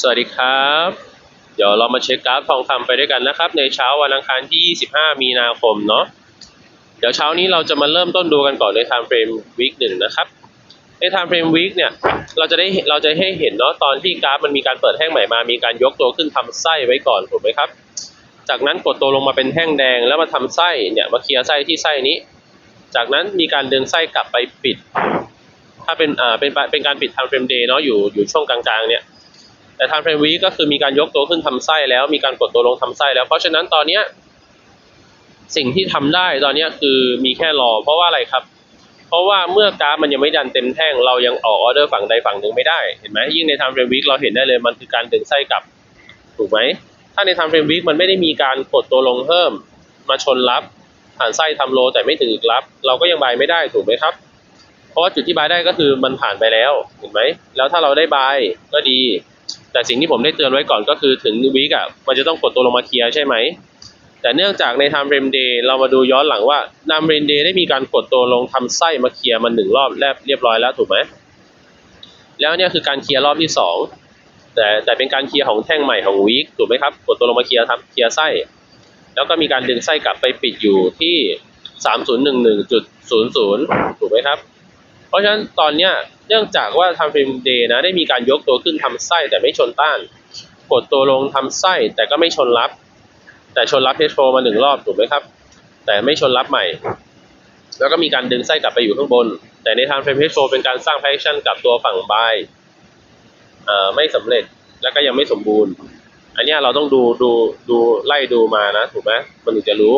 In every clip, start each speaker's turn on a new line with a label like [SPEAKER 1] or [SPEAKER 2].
[SPEAKER 1] สวัสดีครับ เดี๋ยวเรามาเช็คกราฟทองคำไปด้วยกันนะครับ ในเช้าวันอังคารที่ 25 มีนาคมเนาะเดี๋ยวเช้านี้เราจะมาเริ่มต้นดูกันก่อนใน time frame week หนึ่งนะครับ ใน time frame week เนี่ยเราจะได้เราจะให้เห็นเนาะตอนที่กราฟมันมีการเปิดแท่งใหม่มา มีการยกตัวขึ้นทำไส้ไว้ก่อนถูกไหมครับ จากนั้นกดตัวลงมาเป็นแท่งแดงแล้วมาทำไส้เนี่ยมาเคลียร์ไส้ที่ไส้นี้ จากนั้นมีการดึงไส้กลับไปปิด ถ้าเป็นอ่าเป็นเป็นการปิด time frame day เนาะอยู่อยู่ช่วงกลางๆเนี่ย แต่ทางเฟรมวีก็คือมีการยกตัวขึ้นทำไส้แล้วมีการกดตัวลงทำไส้แล้ว เพราะฉะนั้นตอนเนี้ยสิ่งที่ทำได้ตอนนี้คือมีแค่รอ เพราะว่าอะไรครับ เพราะว่าเมื่อกราฟมันยังไม่ดันเต็มแท่งเรายังออกออเดอร์ฝั่งใดฝั่งหนึ่งไม่ได้เห็นไหมยิ่งในทางเฟรมวีเราเห็นได้เลยมันคือการดึงไส้กลับ ถูกไหมถ้าในทางเฟรมวีมันไม่ได้มีการกดตัวลงเพิ่ม มาชนรับผ่านไส้ทำโลแต่ไม่ถึงอีกรับ เราก็ยังบายไม่ได้ถูกไหมครับ เพราะว่าจุดที่บายได้ก็คือมันผ่านไปแล้วเห็นไหมแล้วถ้าเราได้บายก็ดี แต่สิ่งที่ผมได้เตือนไว้ก่อนก็คือถึงวีกอะมันจะต้องกดตัวลงมาเคลียร์ใช่ไหม แต่เนื่องจากใน time frame day เรามาดูย้อนหลังว่า time frame day ได้มีการกดตัวลงทำไส้มาเคลียร์มันหนึ่งรอบแรบเรียบร้อยแล้วถูกไหมแล้วเนี่ยคือการเคลียร์รอบที่สองแต่แต่เป็นการเคลียร์ของแท่งใหม่ของวีคถูกไหมครับกดตัวลงมาเคลียร์ทำเคลียร์ไส้ แล้วก็มีการดึงไส้กลับไปปิดอยู่ที่สามศูนย์หนึ่งหนึ่งจุดศูนย์ศูนย์ถูกไหมครับ เพราะฉะนั้นตอนเนี้ยเนื่องจากว่าทำฟิล์มเดย์นะได้มีการยกตัวขึ้นทำไส้แต่ไม่ชนต้าน กดตัวลงทำไส้แต่ก็ไม่ชนรับ แต่ชนรับเทสโฟมาหนึ่งรอบถูกไหมครับ แต่ไม่ชนรับใหม่ แล้วก็มีการดึงไส้กลับไปอยู่ข้างบน แต่ในทางเฟรมเทสโฟเป็นการสร้างแพคชั่นกับตัวฝั่งบายไม่สำเร็จแล้วก็ยังไม่สมบูรณ์ อันนี้เราต้องดูดูดูไล่ดูมานะถูกไหมมันถึงจะรู้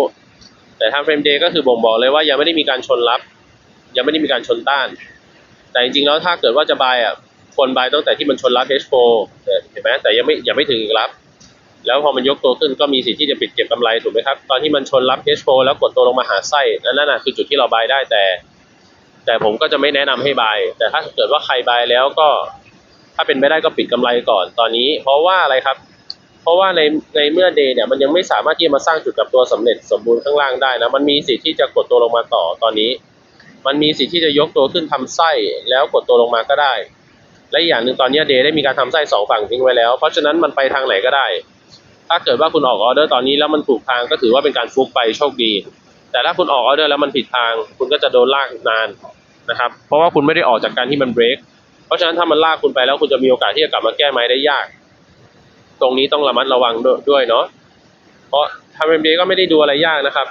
[SPEAKER 1] แต่ทางเฟรมเดย์ก็คือบ่งบอกเลยว่ายังไม่ได้มีการชนรับ ยังไม่ได้มีการชนต้าน แต่จริงๆแล้วถ้าเกิดว่าจะบายอะควรบายตั้งแต่ที่มันชนรับ H4 เห็นไหมแต่ยังไม่ยังไม่ถึงอีกรับ แล้วพอมันยกตัวขึ้นก็มีสิทธิ์ที่จะปิดเก็บกำไรถูกไหมครับ ตอนที่มันชนรับ H4 แล้วกดตัวลงมาหาไส้นั่นน่ะคือจุดที่เราบายได้แต่ แต่ผมก็จะไม่แนะนำให้บาย แต่ถ้าเกิดว่าใครบายแล้วก็ ถ้าเป็นไม่ได้ก็ปิดกำไรก่อนตอนนี้ เพราะว่าอะไรครับ เพราะว่าในในเมื่อเดย์เนี่ยมันยังไม่สามารถที่จะมาสร้างจุดกับตัวสำเร็จสมบูรณ์ข้างล่างได้นะมันมีสิทธิ์ที่จะกดตัวลงมาต่อตอนนี้ มันมีสิทธิ์ที่จะยกตัวขึ้นทำไส้แล้วกดตัวลงมาก็ได้ และอีกอย่างหนึ่งตอนนี้เดย์ได้มีการทำไส้สองฝั่งทิ้งไว้แล้ว เพราะฉะนั้นมันไปทางไหนก็ได้ ถ้าเกิดว่าคุณออกออเดอร์ตอนนี้แล้วมันถูกทางก็ถือว่าเป็นการฟุกไปโชคดี แต่ถ้าคุณออกออเดอร์แล้วมันผิดทาง คุณก็จะโดนลากนานนะครับ เพราะว่าคุณไม่ได้ออกจากการที่มันเบรก เพราะฉะนั้นถ้ามันลากคุณไปแล้วคุณจะมีโอกาสที่จะกลับมาแก้ไม้ได้ยาก ตรงนี้ต้องระมัดระวังด้วยเนาะ เพราะทำเอ็มบีก็ไม่ได้ดูอะไรยากนะครับ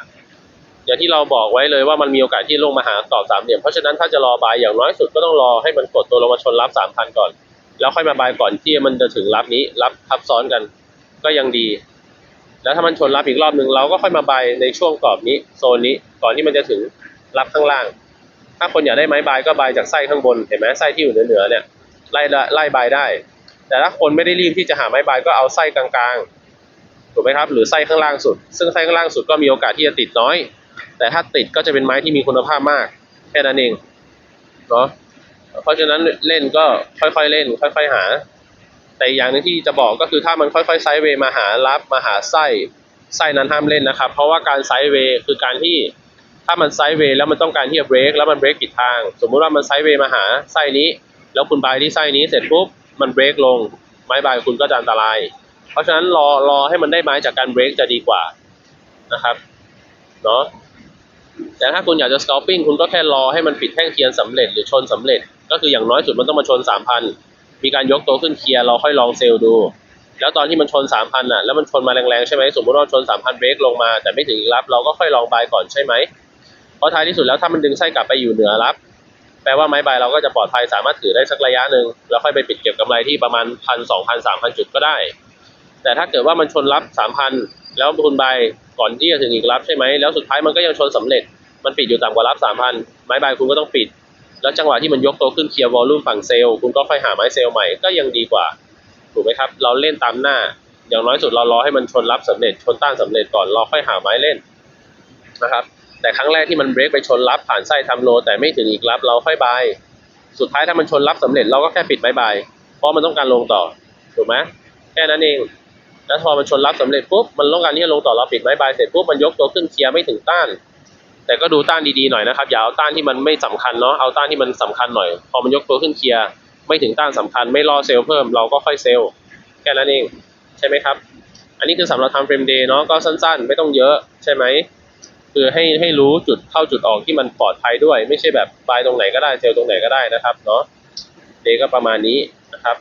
[SPEAKER 1] อย่างที่เราบอกไว้เลยว่ามันมีโอกาสที่ลงมาหากรอบสามเหลี่ยมเพราะฉะนั้นถ้าจะรอบายอย่างน้อยสุดก็ต้องรอให้มันกดตัวลงมาชนรับสามพันก่อน แล้วค่อยมาบายก่อนที่มันจะถึงรับนี้รับทับซ้อนกัน ก็ยังดี แล้วถ้ามันชนรับอีกรอบหนึ่งเราก็ค่อยมาบายในช่วงกรอบนี้โซนนี้ก่อนที่มันจะถึงรับข้างล่าง ถ้าคนอยากได้ไม้บายก็บายจากไส้ข้างบนเห็นไหมไส้ที่อยู่เหนือเนี่ยไล่ไล่บายได้ แต่ถ้าคนไม่ได้รีบที่จะหาไม้บายก็เอาไส้กลางๆถูกไหมครับหรือไส้ข้างล่างสุด ซึ่งไส้ข้างล่างสุดก็มีโอกาสที่จะติดน้อย แต่ถ้าติดก็จะเป็นไม้ที่มีคุณภาพมาก แค่นั้นเองเนาะเพราะฉะนั้นเล่นก็ค่อยๆเล่น ค่อย ๆหา แต่อย่างนึงที่จะบอกก็คือถ้ามันค่อยๆไซด์เวย์มาหารับมาหาไส้ไส้นั้นห้ามเล่นนะครับ เพราะว่าการไซด์เวย์คือการที่ถ้ามันไซด์เวย์แล้วมันต้องการที่จะเบรกแล้วมันเบรกผิดทาง สมมุติว่ามันไซด์เวย์มาหาไส้นี้ แล้วคุณบายที่ไส้นี้เสร็จปุ๊บมันเบรกลง ไม้บายคุณก็จะอันตราย เพราะฉะนั้นรอรอให้มันได้ไม้จากการเบรกจะดีกว่านะครับเนาะ แต่ถ้าคุณอยากจะ scalping คุณก็แค่รอให้มันปิดแท่งเทียนสำเร็จหรือชนสำเร็จ ก็คืออย่างน้อยสุดมันต้องมาชน 3,000 มีการยกตัวขึ้นเคลียร์เราค่อยลองเซลล์ดู แล้วตอนที่มันชน 3,000อะแล้วมันชนมาแรงๆใช่ไหมสมมติว่าชน 3,000เบรกลงมา แต่ไม่ถึงรับเราก็ค่อยลองบายก่อนใช่ไหมเพราะท้ายที่สุดแล้วถ้ามันดึงไส้กลับไปอยู่เหนือรับ แปลว่าไม้ใบเราก็จะปลอดภัยสามารถถือได้สักระยะหนึ่งแล้วค่อยไปปิดเก็บกำไรที่ประมาณพันสองพันสามพันจุดก็ได้ แต่ถ้าเกิดว่ามันชนรับสามพันแล้วคุณใบ ก่อนที่จะถึงอีกรับใช่ไหมแล้วสุดท้ายมันก็ยังชนสำเร็จ มันปิดอยู่ต่ำกว่ารับสามพันไม้ใบคุณก็ต้องปิด แล้วจังหวะที่มันยกตัวขึ้นเคลียร์วอลลุ่มฝั่งเซลล์คุณก็ค่อยหาไม้เซลล์ใหม่ก็ยังดีกว่าถูกไหมครับ เราเล่นตามหน้า อย่างน้อยสุดเรารอให้มันชนรับสำเร็จ ชนต้านสำเร็จก่อนเราค่อยหาไม้เล่นนะครับ แต่ครั้งแรกที่มันเบรกไปชนรับผ่านไส้ทำโล แต่ไม่ถึงอีกรับเราค่อยบายสุดท้ายถ้ามันชนรับสำเร็จเราก็แค่ปิดบายบายเพราะมันต้องการลงต่อถูกไหมแค่นั้นเอง แล้วพอมันชนรับสำเร็จปุ๊บมันต้องการที่จะลงต่อเราปิดบายบายเสร็จปุ๊บมันยกตัวขึ้นเคลียร์ไม่ถึงต้าน แต่ก็ดูต้านดีๆหน่อยนะครับอย่าเอาต้านที่มันไม่สำคัญเนาะเอาต้านที่มันสำคัญหน่อย พอมันยกตัวขึ้นเคลียร์ไม่ถึงต้านสำคัญ ไม่รอเซลล์เพิ่มเราก็ค่อยเซลล์แค่นั้นเองใช่ไหมครับ อันนี้คือสำหรับทำเฟรมเดย์เนาะก็สั้นๆ ไม่ต้องเยอะใช่ไหมคือให้ให้รู้จุดเข้าจุดออกที่มันปลอดภัยด้วย ไม่ใช่แบบบายตรงไหนก็ได้เซลล์ตรงไหนก็ได้นะครับเนาะเดย์ก็ประมาณนี้นะครับ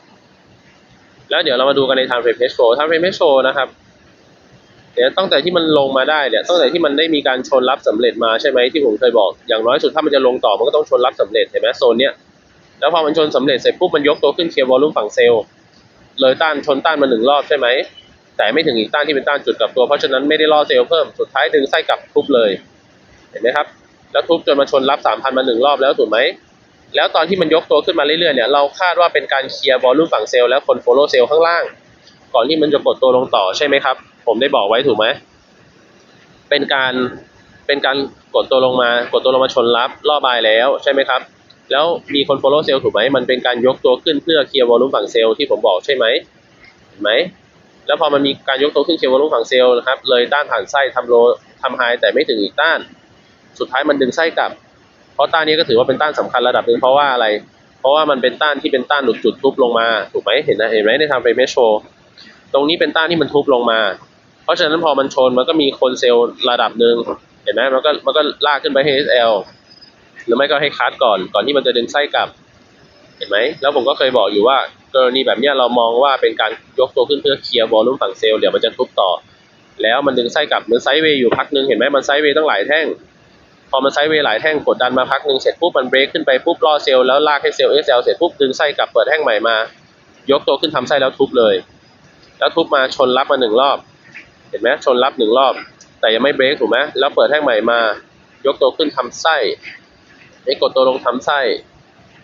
[SPEAKER 1] แล้วเดี๋ยวเรามาดูกันในทำเฟรมเพชโชทำเฟรมเพชโชนะครับเดี๋ยวตั้งแต่ที่มันลงมาได้เนี่ยตั้งแต่ที่มันได้มีการชนรับสำเร็จมาใช่ไหมที่ผมเคยบอก อย่างน้อยสุดถ้ามันจะลงต่อมันก็ต้องชนรับสำเร็จเห็นไหมโซนเนี้ยแล้วพอมันชนสำเร็จเสร็จปุ๊บมันยกตัวขึ้นเคลียร์วอลลุ่มฝั่งเซลล์เลยต้านชนต้านมาหนึ่งรอบใช่ไหมแต่ไม่ถึงอีกต้านที่เป็นต้านจุดกลับตัวเพราะฉะนั้นไม่ได้ล่อเซลล์เพิ่มสุดท้ายดึงไส้กลับทุบเลยเห็นไหมครับแล้วทุบจนมาชนรับสามพันมาหนึ่งรอบแล้วถูกไหม แล้วตอนที่มันยกตัวขึ้นมาเรื่อยๆเนี่ยเราคาดว่าเป็นการเคลียร์วอลลุ่มฝั่งเซลล์แล้วคนโฟลโล่เซลล์ข้างล่าง ก่อนที่มันจะกดตัวลงต่อใช่ไหมครับ ผมได้บอกไว้ถูกไหมเป็นการเป็นการกดตัวลงมากดตัวลงมาชนรับล่อบายแล้วใช่ไหมครับ แล้วมีคน follow เซลล์ถูกไหมมันเป็นการยกตัวขึ้นเพื่อเคลียร์วอลลุ่มฝั่งเซลล์ที่ผมบอกใช่ไหมเห็นไหมแล้วพอมันมีการยกตัวขึ้นเคลียร์วอลลุ่มฝั่งเซลล์นะครับเลยต้านผ่านไส้ทำโลทำไฮแต่ไม่ถึงอีกต้าน สุดท้ายมันดึงไส้กลับ เพราะต้านนี้ก็ถือว่าเป็นต้านสำคัญระดับหนึ่งเพราะว่าอะไร เพราะว่ามันเป็นต้านที่เป็นต้านหลุดจุดทุบลงมาถูกไหมเห็นนะเห็นไหมในทางเฟรมโชว์ตรงนี้เป็นต้านที่มันทุบลงมา เพราะฉะนั้นพอมันชนมันก็มีคนเซลล์ระดับหนึ่งเห็นไหมมันก็มันก็ลากขึ้นไปให้ SL หรือไม่ก็ให้คัดก่อนก่อนที่มันจะดึงไส้กลับ เห็นไหมแล้วผมก็เคยบอกอยู่ว่ากรณีแบบนี้เรามองว่าเป็นการยกตัวขึ้นเพื่อเคลียร์วอลลุ่มฝั่งเซลล์เดี๋ยวมันจะทุบต่อ แล้วมันดึงไส้กลับเหมือนไซด์เวย์อยู่พักหนึ่งเห็นไหมมันไซด์เวย์ตั้งหลายแท่ง พอมันไซด์เวย์หลายแท่งกดดันมาพักหนึ่งเสร็จปุ๊บมันเบรกขึ้นไปปุ๊บล่อเซลล์แล้วลากให้เซลล์ SL เสร็จปุ๊บดึงไส้กลับเปิดแท่งใหม่มา ยกตัวขึ้นทำไส้แล้วทุบเลย แล้วทุบมาชนรับมาหนึ่งรอบ เห็นไหมชนรับหนึ่งรอบ แต่ยังไม่เบรกถูกไหมแล้วเปิดแท่งใหม่มา ยกตัวขึ้นทำไส้นี่กดตัวลงทำไส้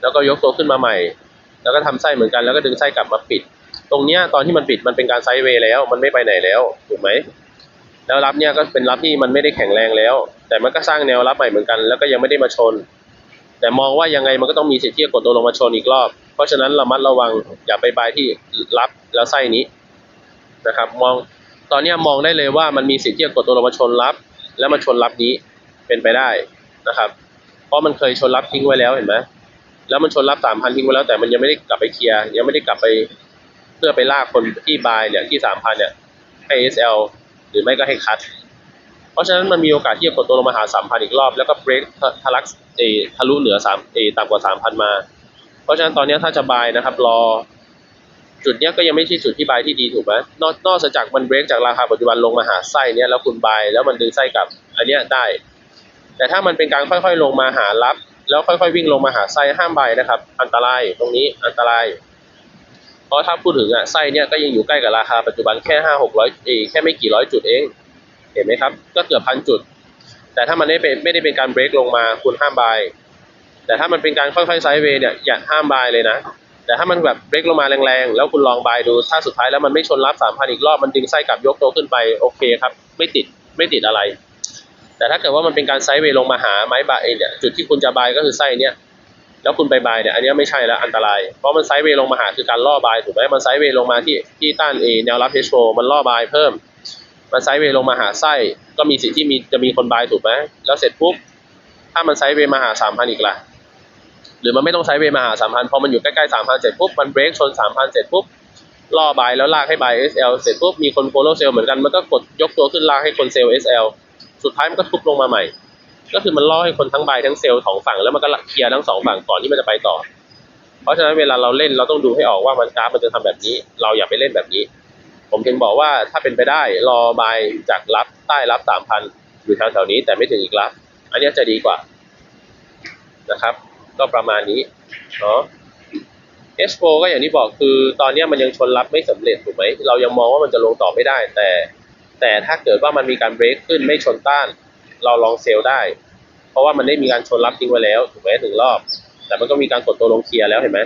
[SPEAKER 1] แล้วก็ยกตัวขึ้นมาใหม่ แล้วก็ทำไส้เหมือนกันแล้วก็ดึงไส้กลับมาปิด ตรงเนี้ยตอนที่มันปิดมันเป็นการไซด์เวย์แล้ว มันไม่ไปไหนแล้วถูกไหม แล้วรับเนี่ยก็เป็นรับที่มันไม่ได้แข็งแรงแล้ว แต่มันก็สร้างแนวรับใหม่เหมือนกัน แล้วก็ยังไม่ได้มาชน แต่มองว่ายังไงมันก็ต้องมีสิทธิ์ที่จะกดตัวลงมาชนอีกรอบ เพราะฉะนั้นระมัดระวังอย่าไปบายที่รับแล้วไส้นี้นะครับมองตอนนี้มองได้เลยว่ามันมีสิทธิ์ที่จะกดตัวลงมาชนรับ แล้วมาชนรับนี้เป็นไปได้นะครับ เพราะมันเคยชนรับทิ้งไว้แล้วเห็นไหมแล้วมันชนรับสามพันทิ้งไว้แล้วแต่มันยังไม่ได้กลับไปเคลียร์ยังไม่ได้กลับไปเพื่อไปลากคนที่บายเนี่ยที่สามพันเนี่ยให้ SL หรือไม่ก็ให้คัด เพราะฉะนั้นมันมีโอกาสที่จะกดตัวลงมาหาสามพันอีกรอบ แล้วก็เบรกทะลักเอทะลุเหนือสามเอต่ำกว่าสามพันมา เพราะฉะนั้นตอนนี้ถ้าจะบายนะครับรอ จุดเนี้ยก็ยังไม่ใช่จุดที่บายที่ดีถูกไหมนอกนอกจากมันเบรกจากราคาปัจจุบันลงมาหาไส้เนี้ยแล้วคุณบายแล้วมันดึงไส้กลับอันเนี้ยได้ แต่ถ้ามันเป็นการค่อยๆลงมาหารับ แล้วค่อยๆวิ่งลงมาหาไส้ห้ามบายนะครับ อันตรายตรงนี้อันตราย เพราะถ้าพูดถึงอะไส้เนี่ยก็ยังอยู่ใกล้กับราคาปัจจุบันแค่ห้าหกร้อยเอแค่ไม่กี่ร้อยจุดเอง เห็นไหมครับ ก็เกือบพันจุด แต่ถ้ามันไม่เป็นไม่ได้เป็นการเบรกลงมาคุณห้ามบายแต่ถ้ามันเป็นการค่อยๆไซด์เวย์เนี่ยอย่าห้ามบายเลยนะ แต่ถ้ามันแบบเบรกลงมาแรงๆ แล้วคุณลองบายดู ถ้าสุดท้ายแล้วมันไม่ชนรับสามพันอีกรอบมันดึงไส้กลับยกตัวขึ้นไปโอเคครับ ไม่ติดไม่ติดอะไร แต่ถ้าเกิดว่ามันเป็นการไซด์เวย์ลงมาหาไม้บายเนี่ยจุดที่คุณจะบายก็คือไส้เนี่ย แล้วคุณไปบายเนี่ยอันนี้ไม่ใช่แล้วอันตราย เพราะมันไซด์เวย์ลงมาหาคือการล่อบายถูกไหมมันไซด์เวย์ลงมาที่ที่ต้านเอแนวรับเฮชโมันล่อบายเพิ่ม มันไซด์เวย์ลงมาหาไส้ก็มีสิทธิ์ที่มีจะมีคนบายถูกไหมแล้วเสร็จปุ๊บถ้ามันไซด์เวย์มาหาสามพันอีกล่ะหรือมันไม่ต้องไซด์เวย์มาหาสามพันพอมันอยู่ใกล้ๆสามพันเสร็จปุ๊บมันเบรกชนสามพันเสร็จปุ๊บล่อบายแล้วลากให้บาย SL เสร็จปุ๊บมีคนโฟล o w เซลเหมือนกันมันก็กดยกตัวขึ้นลากให้คนเซล SL สุดท้ายมันก็ทุบลงมาใหม่ ก็คือมันล่อให้คนทั้งใบทั้งเซลล์สองฝั่งแล้วมันก็เคลียร์ทั้งสองฝั่งก่อนที่มันจะไปต่อ เพราะฉะนั้นเวลาเราเล่นเราต้องดูให้ออกว่ามันกราฟมันจะทำแบบนี้ เราอย่าไปเล่นแบบนี้ ผมถึงบอกว่าถ้าเป็นไปได้รอบายจากรับใต้รับสามพันอยู่แถวๆนี้แต่ไม่ถึงอีกรับ อันนี้จะดีกว่านะครับ ก็ประมาณนี้เนาะ S 4ก็อย่างที่บอกคือตอนนี้มันยังชนรับไม่สำเร็จถูกไหมเรายังมองว่ามันจะลงต่อไม่ได้แต่ แต่ถ้าเกิดว่ามันมีการเบรกขึ้นไม่ชนต้าน เราลองเซลล์ได้ เพราะว่ามันได้มีการชนรับทิ้งไว้แล้วถูกไหมถึงรอบ แต่มันก็มีการกดตัวลงเคลียร์แล้วเห็นไหม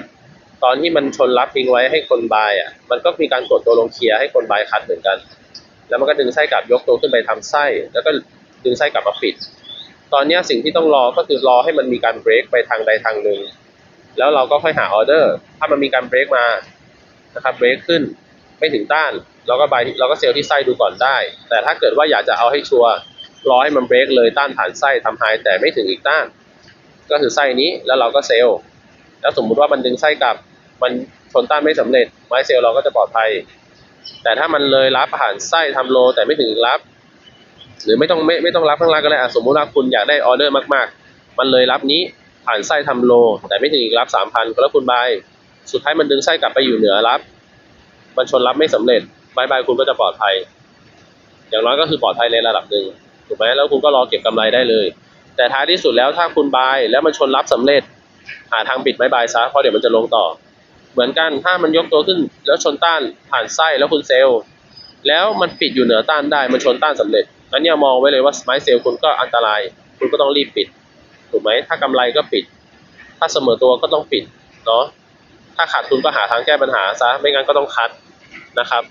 [SPEAKER 1] ตอนที่มันชนรับทิ้งไว้ให้คนบายอะมันก็มีการกดตัวลงเคลียร์ให้คนบายคัดเหมือนกัน แล้วมันก็ดึงไส้กลับยกตัวขึ้นไปทำไส้ แล้วก็ดึงไส้กลับมาปิด ตอนนี้สิ่งที่ต้องรอก็คือรอให้มันมีการเบรกไปทางใดทางหนึ่งแล้วเราก็ค่อยหาออเดอร์ ถ้ามันมีการเบรกมานะครับเบรกขึ้นไม่ถึงต้าน เราก็บายเราก็เซลล์ที่ไส้ดูก่อนได้ แต่ถ้าเกิดว่าอยากจะเอาให้ชัวร์ รอให้มันเบรกเลยต้านฐานไส้ทำไฮแต่ไม่ถึงอีกต้าน ก็คือไส้นี้แล้วเราก็เซลล์แล้วสมมุติว่ามันดึงไส้กลับ มันชนต้านไม่สำเร็จ ไม้เซลล์เราก็จะปลอดภัย แต่ถ้ามันเลยรับผ่านไส้ทำโล แต่ไม่ถึงอีกรับ หรือไม่ต้องไม่ไม่ต้องรับข้างล่างก็ได้สมมุติว่าคุณอยากได้ออเดอร์มาก ๆ มันเลยรับนี้ผ่านไส้ทำโล แต่ไม่ถึงอีกรับสามพันแล้วคุณบายสุดท้ายมันดึงไส้กลับไปอยู่เหนือรับ มันชนรับไม่สำเร็จบายบายคุณก็จะปลอดภัย อย่างน้อยก็คือปลอดภัยในระดับหนึ่ง ถูกไหมแล้วคุณก็รอเก็บกำไรได้เลย แต่ท้ายที่สุดแล้วถ้าคุณบายแล้วมันชนรับสำเร็จ หาทางปิดบายบายซะเพราะเดี๋ยวมันจะลงต่อ เหมือนกันถ้ามันยกตัวขึ้น แล้วชนต้านผ่านไส้แล้วคุณเซลล์แล้วมันปิดอยู่เหนือต้านได้มันชนต้านสำเร็จอันเนี้ยมองไว้เลยว่าไม้เซลล์คุณก็อันตราย คุณก็ต้องรีบปิด ถูกไหมถ้ากำไรก็ปิด ถ้าเสมอตัวก็ต้องปิดเนาะถ้าขาดทุนก็หาทางแก้ปัญหาซะไม่งั้นก็ต้องคัดนะครับ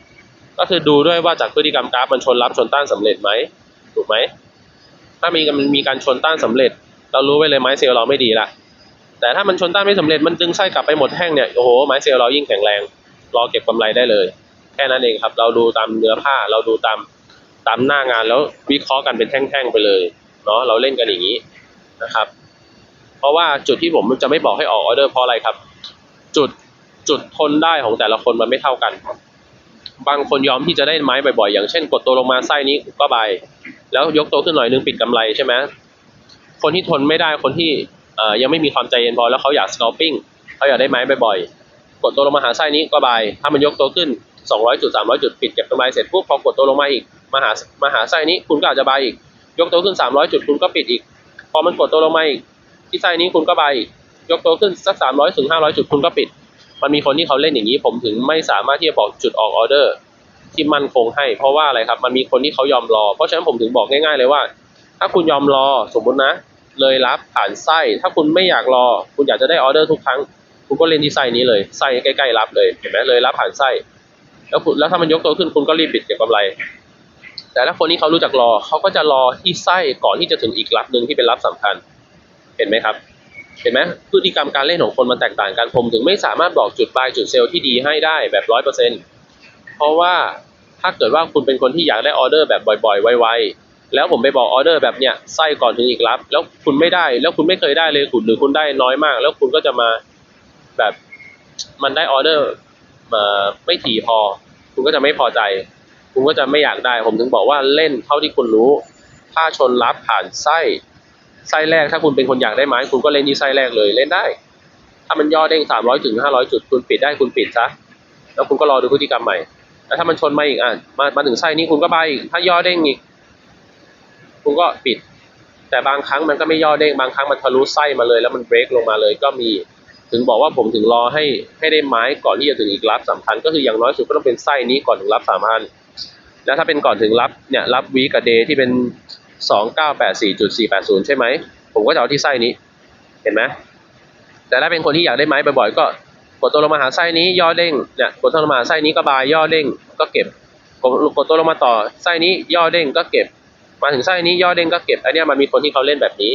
[SPEAKER 1] ก็คือดูด้วยว่าจากพฤติกรรมกราฟมันชนรับชนต้านสำเร็จไหม ถูกไหมถ้ามีมันมีการชนต้านสำเร็จ เรารู้ไว้เลยไม้เซลล์เราไม่ดีละแต่ถ้ามันชนต้านไม่สำเร็จมันดึงไส้กลับไปหมดแท่งเนี่ยโอ้โหไม้เซลล์เรายิ่งแข็งแรงรอเก็บกำไรได้เลย แค่นั้นเองครับ เราดูตามเนื้อผ้าเราดูตามตามหน้างานแล้ววิเคราะห์กันเป็นแท่งๆไปเลยเนาะเราเล่นกันอย่างนี้นะครับ เพราะว่าจุดที่ผมจะไม่บอกให้ออกออเดอร์เพราะอะไรครับ จุดจุดทนได้ของแต่ละคนมันไม่เท่ากัน บางคนยอมที่จะได้ไม้บ่อยๆ อย่างเช่น กดตัวลงมาไส้นี้ก็ใบ แล้วยกตัวขึ้นหน่อยนึงปิดกำไรใช่ไหมคนที่ทนไม่ได้คนที่ยังไม่มีความใจเย็นพอแล้วเขาอยาก scalping เขาอยากได้ไม้บ่อยๆ กดตัวลงมาหาไส้นี้ก็ใบถ้ามันยกตัวขึ้น 200จุด300 จุดปิดเก็บกำไรเสร็จปุ๊บพอกดตัวลงมาอีกมาหามาหาไส้นี้คุณก็อาจจะบายอีก ยกตัวขึ้น 300 จุดคุณก็ปิดอีก พอมันกดตัวลงมาอีกที่ไส้นี้คุณก็บายอีกยกตัวขึ้นสัก300ถึง500 จุดคุณก็ปิด มันมีคนที่เขาเล่นอย่างนี้ ผมถึงไม่สามารถที่จะบอกจุดออกออเดอร์ที่มั่นคงให้ เพราะว่าอะไรครับ มันมีคนที่เขายอมรอ เพราะฉะนั้นผมถึงบอกง่าย ๆ เลยว่า ถ้าคุณยอมรอสมมุตินะ เลยรับผ่านไส้ ถ้าคุณไม่อยากรอ คุณอยากจะได้ออเดอร์ทุกครั้ง คุณก็เล่นที่ไส้นี้เลยไส้ใกล้ๆรับเลยเห็นไหมเลยรับผ่านไส้ แล้วคุณแล้วถ้ามันยกตัวขึ้นคุณก็รีบปิดเก็บกำไร แต่ถ้าคนที่เขารู้จักรอเขาก็จะรอที่ไส้ก่อนที่จะถึงอีกรับหนึ่งที่เป็นรับสำคัญ เห็นไหมครับ เห็นไหมพฤติกรรมการเล่นของคนมันแตกต่างกันผมถึงไม่สามารถบอกจุดบายจุดเซลล์ที่ดีให้ได้แบบร้อยเปอร์เซ็นต์เพราะว่าถ้าเกิดว่าคุณเป็นคนที่อยากได้ออเดอร์แบบบ่อยๆ ไวๆ แล้วผมไปบอกออเดอร์แบบเนี้ยไส้ก่อนถึงอีกรับ แล้วคุณไม่ได้ แล้วคุณไม่เคยได้เลยคุณหรือคุณได้น้อยมาก แล้วคุณก็จะมาแบบมันได้ออเดอร์มาไม่ถี่พอ คุณก็จะไม่พอใจ คุณก็จะไม่อยากได้ ผมถึงบอกว่าเล่นเท่าที่คุณรู้ ถ้าชนรับผ่านไส้ ไส้แรกถ้าคุณเป็นคนอยากได้ไม้คุณก็เล่นที่ไส้แรกเลยเล่นได้ ถ้ามันย่อเด้งสามร้อยถึงห้าร้อยจุดคุณปิดได้คุณปิดซะแล้วคุณก็รอดูพฤติกรรมใหม่แล้วถ้ามันชนมาอีกอะมามาถึงไส้นี้คุณก็บายอีกถ้าย่อเด้งอีกคุณก็ปิด แต่บางครั้งมันก็ไม่ย่อเด้งบางครั้งมันทะลุไส้มาเลย แล้วมันเบรกลงมาเลยก็มีถึงบอกว่าผมถึงรอให้ให้ได้ไม้ก่อนที่จะถึงอีกรับสำคัญก็คืออย่างน้อยสุดก็ต้องเป็นไส้นี้ก่อนถึงรับสามพันแล้วถ้าเป็นก่อนถึงรับเนี่ยรับวีกับเดย์ที่เป็น สองเก้าแปดสี่จุดสี่แปดศูนย์ใช่ไหม ผมก็จะเอาที่ไส้นี้ เห็นไหม แต่ถ้าเป็นคนที่อยากได้ไม้บ่อยๆ ก็กดตัวลงมาหาไส้นี้ย่อเด้ง เนี่ย กดตัวลงมาไส้นี้ก็บายย่อเด้งก็เก็บ กดกดตัวลงมาต่อไส้นี้ย่อเด้งก็เก็บ มาถึงไส้นี้ย่อเด้งก็เก็บ อันเนี้ยมันมีคนที่เขาเล่นแบบนี้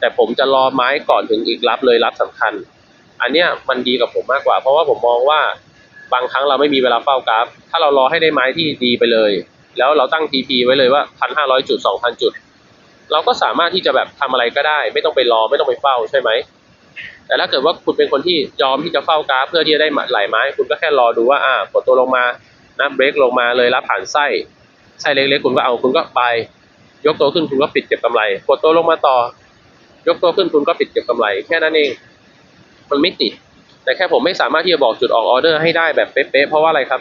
[SPEAKER 1] แต่ผมจะรอไม้ก่อนถึงอีกรับเลยรับสำคัญ อันเนี้ยมันดีกับผมมากกว่า เพราะว่าผมมองว่าบางครั้งเราไม่มีเวลาเฝ้ากราฟ ถ้าเรารอให้ได้ไม้ที่ดีไปเลย แล้วเราตั้ง TP ไว้เลยว่าพันห้าร้อยจุดสองพันจุด เราก็สามารถที่จะแบบทำอะไรก็ได้ ไม่ต้องไปรอไม่ต้องไปเฝ้าใช่ไหม แต่ถ้าเกิดว่าคุณเป็นคนที่ยอมที่จะเฝ้ากราฟเพื่อที่จะได้หลไม้ คุณก็แค่รอดูว่าอ่ากดตัวลงมานะเบรกลงมาเลยรับผ่านไส้ไส้เล็กๆคุณก็เอาคุณก็ไป ยกตัวขึ้นคุณก็ปิดเก็บกำไร กดตัวลงมาต่อ ยกตัวขึ้นคุณก็ปิดเก็บกำไร แค่นั้นเอง มันไม่ติด แต่แค่ผมไม่สามารถที่จะบอกจุดออกออเดอร์ให้ได้แบบเป๊ะๆเพราะว่าอะไรครับ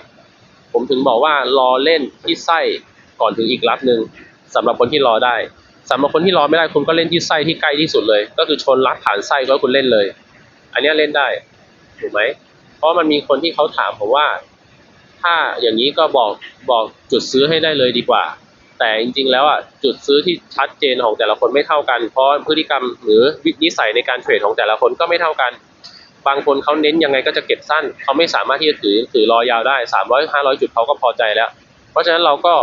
[SPEAKER 1] ผมถึงบอกว่ารอเล่นที่ไส้ก่อนถึงอีกรับหนึ่งสำหรับคนที่รอได้สำหรับคนที่รอไม่ได้คุณก็เล่นที่ไส้ที่ใกล้ที่สุดเลย ก็คือชนรักฐานไส้ก็คุณเล่นเลย อันนี้เล่นได้ถูกไหมเพราะมันมีคนที่เขาถามผมว่า ถ้าอย่างนี้ก็บอกบอกจุดซื้อให้ได้เลยดีกว่า แต่จริงๆแล้วอะจุดซื้อที่ชัดเจนของแต่ละคนไม่เท่ากัน เพราะพฤติกรรมหรือนิสัยในการเทรดของแต่ละคนก็ไม่เท่ากัน บางคนเขาเน้นยังไงก็จะเก็บสั้นเขาไม่สามารถที่จะถือถือรอยาวได้สามร้อยห้าร้อยจุดเขาก็พอใจแล้ว เพราะฉะนั้นเราก็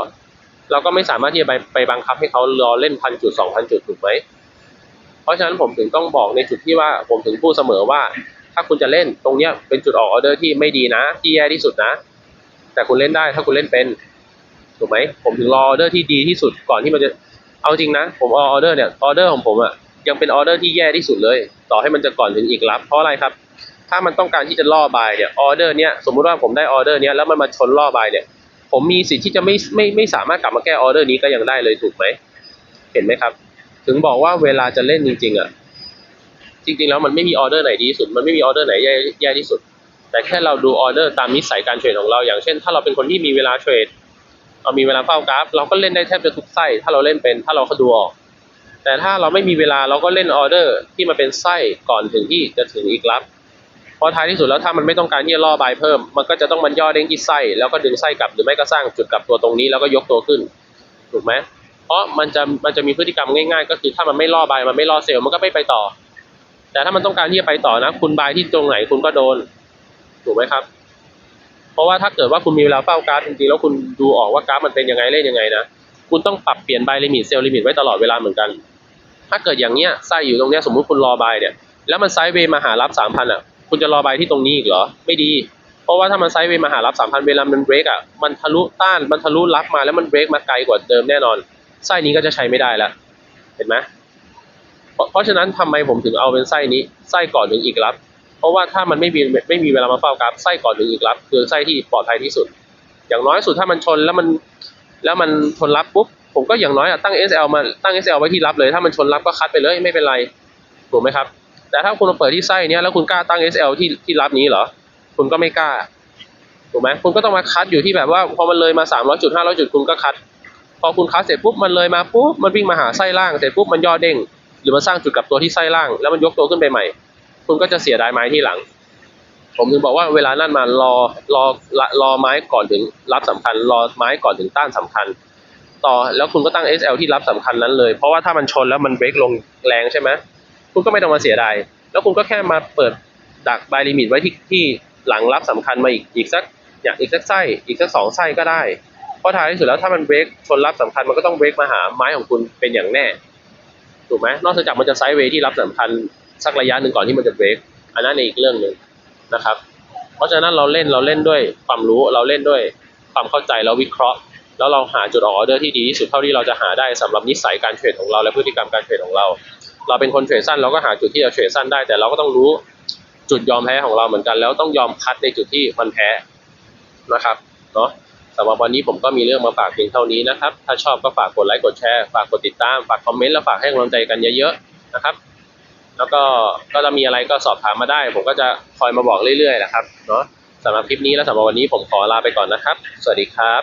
[SPEAKER 1] เราก็ไม่สามารถที่จะไปไปบังคับให้เขารอเล่นพันจุดสองพันจุดถูกไหมเพราะฉะนั้นผมถึงต้องบอกในจุดที่ว่าผมถึงพูดเสมอว่า ถ้าคุณจะเล่นตรงเนี้ยเป็นจุดออกออเดอร์ที่ไม่ดีนะ ที่แย่ที่สุดนะ แต่คุณเล่นได้ถ้าคุณเล่นเป็นถูกไหมผมถึงรอออเดอร์ที่ดีที่สุดก่อนที่มันจะเอาจริงนะ ผมออเดอร์เนี่ยออเดอร์ของผมอะยังเป็นออเดอร์ที่แย่ที่สุดเลย ต่อให้มันจะก่อนถึงอีกรับ เพราะอะไรครับ ถ้ามันต้องการที่จะล่อบายเนี่ยออเดอร์เนี้ยสมมุติว่าผมได้ออเดอร์เนี้ยแล้วมันมาชนล่อบายเนี่ยผมมีสิทธิ์ที่จะไม่ไม่ไม่สามารถกลับมาแก้ออเดอร์นี้ก็ยังได้เลยถูกไหมเห็นไหมครับ ถึงบอกว่าเวลาจะเล่นจริงๆอะจริงๆแล้วมันไม่มีออเดอร์ไหนดีที่สุด มันไม่มีออเดอร์ไหนแย่แย่ที่สุด แต่แค่เราดูออเดอร์ตามนิสัยการเทรดของเรา อย่างเช่น ถ้าเราเป็นคนที่มีเวลาเทรดเรามีเวลาเฝ้ากราฟ เราก็เล่นได้แทบจะทุกไส้ถ้าเราเล่นเป็นถ้าเราดูออก แต่ถ้าเราไม่มีเวลาเราก็เล่นออเดอร์ที่มันเป็นไส้ก่อนถึงที่จะถึงอีกรับ ราะท้ายที่สุดแล้วถ้ามันไม่ต้องการที่จะล่อบายเพิ่ม มันก็จะต้องมันย่อเด้งที่ไส้แล้วก็ดึงไส้กลับหรือไม่ก็สร้างจุดกลับตัวตรงนี้แล้วก็ยกตัวขึ้นถูกไหมเพราะมันจะมันจะมีพฤติกรรมง่ายๆ ก็คือถ้ามันไม่ล่อบายมันไม่ล่อเซลล์มันก็ไม่ไปต่อ แต่ถ้ามันต้องการที่จะไปต่อนะ คุณบายที่ตรงไหนคุณก็โดนถูกไหมครับ เพราะว่าถ้าเกิดว่าคุณมีเวลาเฝ้ากราฟจริงๆแล้วคุณดูออกว่ากราฟมันเป็นยังไงเล่นยังไงนะคุณต้องปรับเปลี่ยนบายลิมิตเซลล์ลิมิตไว้ตลอดเวลาเหมือนกัน ถ้าเกิดอย่างเนี้ยไส้อยู่ตรงเนี้ยสมมุติคุณรอบายเนี่ยแล้วมันไซด์เวย์มาหารับสามพันอะ คุณจะรอใบที่ตรงนี้อีกเหรอ ไม่ดี เพราะว่าถ้ามันไซด์เวย์มาหารับสามพันเวลามันเบรกอะ มันทะลุต้าน มันทะลุรับมาแล้วมันเบรกมาไกลกว่าเดิมแน่นอน ไส้นี้ก็จะใช้ไม่ได้ละ เห็นไหมเพราะฉะนั้นทำไมผมถึงเอาเป็นไส้นี้ ไส้ก่อนถึงอีกรับ เพราะว่าถ้ามันไม่มีไม่มีเวลามาเฝ้ากราฟไส้ก่อนถึงอีกรับ คือไส้ที่ปลอดภัยที่สุด อย่างน้อยสุดถ้ามันชนแล้วมันแล้วมันชนรับปุ๊บผมก็อย่างน้อยอะตั้ง SL มาตั้ง SL ไว้ที่รับเลย ถ้ามันชนรับก็คัดไปเลยไม่เป็นไรถูกไหมครับ แต่ถ้าคุณมาเปิดที่ไส้เนี้ยแล้วคุณกล้าตั้ง SL ที่ที่รับนี้เหรอ คุณก็ไม่กล้า ถูกไหมคุณก็ต้องมาคัดอยู่ที่แบบว่าพอมันเลยมา 300จุด500 จุดคุณก็คัด พอคุณคัดเสร็จปุ๊บมันเลยมาปุ๊บมันวิ่งมาหาไส้ล่างเสร็จปุ๊บมันย่อเด้ง หรือมันสร้างจุดกลับตัวที่ไส้ล่าง แล้วมันยกตัวขึ้นไปใหม่ คุณก็จะเสียดายไม้ที่หลัง ผมถึงบอกว่าเวลานั่นมารอรอรอรอไม้ก่อนถึงรับสำคัญ รอไม้ก่อนถึงต้านสำคัญต่อแล้วคุณก็ตั้ง SL ที่รับสำคัญนั้นเลย เพราะว่าถ้ามันชนแล้วมันเบรกลงแรงใช่ไหม คุณก็ไม่ต้องมาเสียดายแล้วคุณก็แค่มาเปิดดักบายลิมิตไว้ที่ที่หลังรับสำคัญมาอีกอีกสักอย่างอีกสักไส้อีกสักสองไส้ก็ได้ เพราะท้ายที่สุดแล้วถ้ามันเบรกชนรับสำคัญมันก็ต้องเบรกมาหาไม้ของคุณเป็นอย่างแน่ถูกไหมนอกจากมันจะไซด์เวย์ที่รับสำคัญสักระยะหนึ่งก่อนที่มันจะเบรกอันนั้นอีกเรื่องหนึ่งนะครับ เพราะฉะนั้นเราเล่นเราเล่นด้วยความรู้เราเล่นด้วยความเข้าใจแล้ววิเคราะห์ แล้วเราหาจุดออเดอร์ที่ดีที่สุดเท่าที่เราจะหาได้สำหรับนิสัยการเทรดของเราและพฤติกรรมการเทรดของเรา เราเป็นคนเทรดสั้นเราก็หาจุดที่จะเทรดสั้นได้ แต่เราก็ต้องรู้จุดยอมแพ้ของเราเหมือนกัน แล้วต้องยอมคัดในจุดที่มันแพ้นะครับเนาะสำหรับวันนี้ผมก็มีเรื่องมาฝากเพียงเท่านี้นะครับ ถ้าชอบก็ฝากกดไลค์กดแชร์ฝากกดติดตามฝากคอมเมนต์และฝากให้กำลังใจกันเยอะๆนะครับ แล้วก็ก็จะมีอะไรก็สอบถามมาได้ ผมก็จะคอยมาบอกเรื่อยๆนะครับเนาะสำหรับคลิปนี้และสำหรับวันนี้ผมขอลาไปก่อนนะครับ สวัสดีครับ